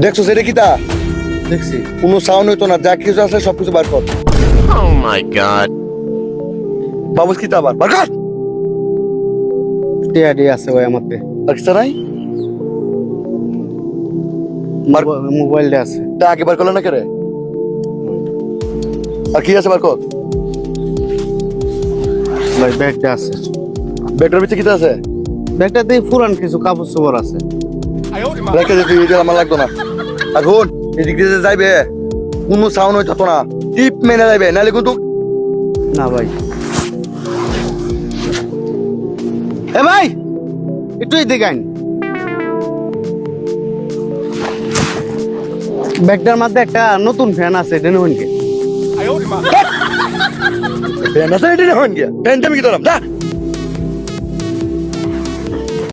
দেখছ সেটা কি তা? দেখছি। কোনো সাউন্ড হইতো না যা কিছু আছে সবকিছু বার কর। Oh my god. বাবুস কি তা আবার? বার কর। টিআডি আছে ভাই আমাদের আর কিছু নাই? বার- মোবাইলটা আছে। তা আগে বার করল না কে রে আর কি আছে বার কর? ভাই ব্যাগটা আছে। ব্যাগটার ভিতরে কি আছে? ব্যাগটাতে পুরান কিছু কাপড় চোপড় আছে। রেখে দে এটা আমার লাগতো না। আর এদিক দিয়ে যাইবে কোনো সাউন্ড হইতো না। টিপ মেনে যাইবে নাহলে কিন্তু না ভাই। এ ভাই একটু এদিকে আইন। ব্যাগটার মধ্যে একটা নতুন ফ্যান আছে এটা নেবেন কি ফ্যান আছে এটা হন গিয়া ফ্যানটা আমি কি ধরলাম যা।